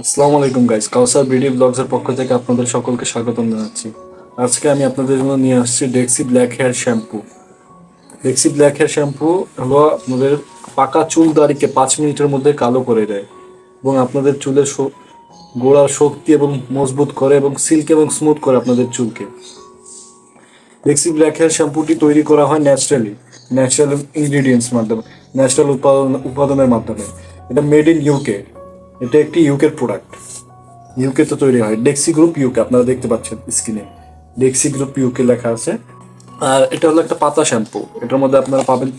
আসসালামু আলাইকুম গাইস কাউসার BD blogs এর পক্ষ থেকে আপনাদের সকলকে স্বাগতম জানাচ্ছি। আজকে আমি আপনাদের জন্য নিয়ে আসছি Dexy black hair shampoo Dexy black hair shampoo হলো আপনাদের পাকা চুল দাড়িকে পাঁচ মিনিটের মধ্যে কালো করে দেয় এবং আপনাদের চুলের গোড়ার শক্তি এবং মজবুত করে এবং সিল্ক এবং স্মুথ করে আপনাদের চুলকে। ডেক্সি ব্ল্যাক হেয়ার শ্যাম্পুটি তৈরি করা হয় ন্যাচারালি ন্যাচারাল ইনগ্রিডিয়েন্টস মাধ্যমে ন্যাচারাল উৎপাদন উৎপাদনের মাধ্যমে। এটা মেড ইন ইউকে এটা একটি ইউকের প্রোডাক্ট ইউকে তো তৈরি হয়। ডেক্সি গ্রুপ ইউকে আপনারা দেখতে পাচ্ছেন স্ক্রিনে ডেক্সি গ্রুপ ইউকে লেখা আছে। আর এটা হলো একটা পাতা শ্যাম্পু এটার মধ্যে আপনারা পাবেন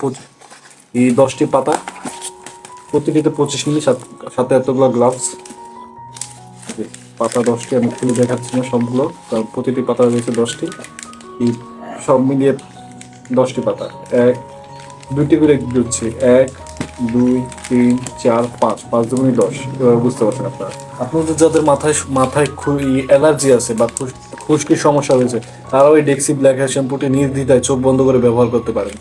এই দশটি পাতা। প্রতিটিতে পঁচিশ মিনিট সাথে এতগুলো গ্লাভস পাতা দশটি, আমি খুলে দেখাচ্ছি না সবগুলো। প্রতিটি পাতা রয়েছে দশটি। এই সব মিলিয়ে দশটি পাতা। এক দুইটি করে দিচ্ছি। এক দুই, তিন, চার, পাঁচ পাঁচ দুগুণি দশ। এভাবে বুঝতে পারছেন আপনারা। আপনাদের যাদের মাথায় মাথায় অ্যালার্জি আছে বা খুশ- খুশকির সমস্যা রয়েছে, তারাও এই ডেক্সি ব্ল্যাক হেয়ার শ্যাম্পুটি নির্দ্বিধায় চোখ বন্ধ করে ব্যবহার করতে পারেন।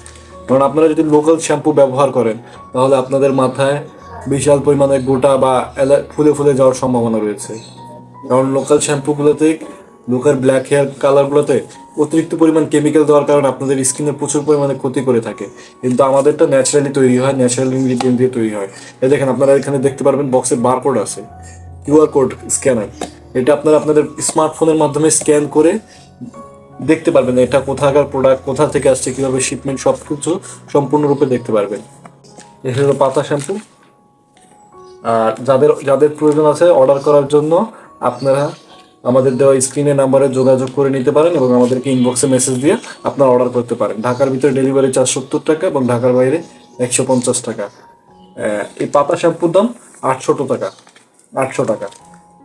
কারণ আপনারা যদি লোকাল শ্যাম্পু ব্যবহার করেন, তাহলে আপনাদের মাথায় বিশাল পরিমাণে গোটা বা ফুলে ফুলে যাওয়ার সম্ভাবনা রয়েছে। কারণ লোকাল শ্যাম্পুগুলোতে লোকাল ব্ল্যাক হেয়ার কালারগুলোতে অতিরিক্ত পরিমাণ কেমিক্যাল দেওয়ার কারণে আপনাদের স্কিনে প্রচুর পরিমাণে ক্ষতি করে থাকে। কিন্তু আমাদেরটা ন্যাচারালি তৈরি হয় ন্যাচারাল ইনগ্রিডিয়েন্ট দিয়ে তৈরি হয়। এই দেখেন আপনারা এখানে দেখতে পারবেন বক্সে বারকোড আছে কিউআর কোড স্ক্যানার এটা আপনারা আপনাদের স্মার্টফোনের মাধ্যমে স্ক্যান করে দেখতে পারবেন এটা কোথাকার প্রোডাক্ট কোথা থেকে আসছে, কীভাবে শিপমেন্ট সব কিছু সম্পূর্ণরূপে দেখতে পারবেন। হলো পাতা শ্যাম্পু আর যাদের যাদের প্রয়োজন আছে অর্ডার করার জন্য আপনারা আমাদের দেওয়া স্ক্রিনে নাম্বারে যোগাযোগ করে নিতে পারেন এবং আমাদেরকে ইনবক্সে মেসেজ দিয়ে আপনার অর্ডার করতে পারেন। ঢাকার ভিতরে ডেলিভারি চার্জ সত্তর টাকা এবং ঢাকার বাইরে একশো পঞ্চাশ টাকা। এই পাতা শ্যাম্পুর দাম আটশো টাকা। আটশো টাকা।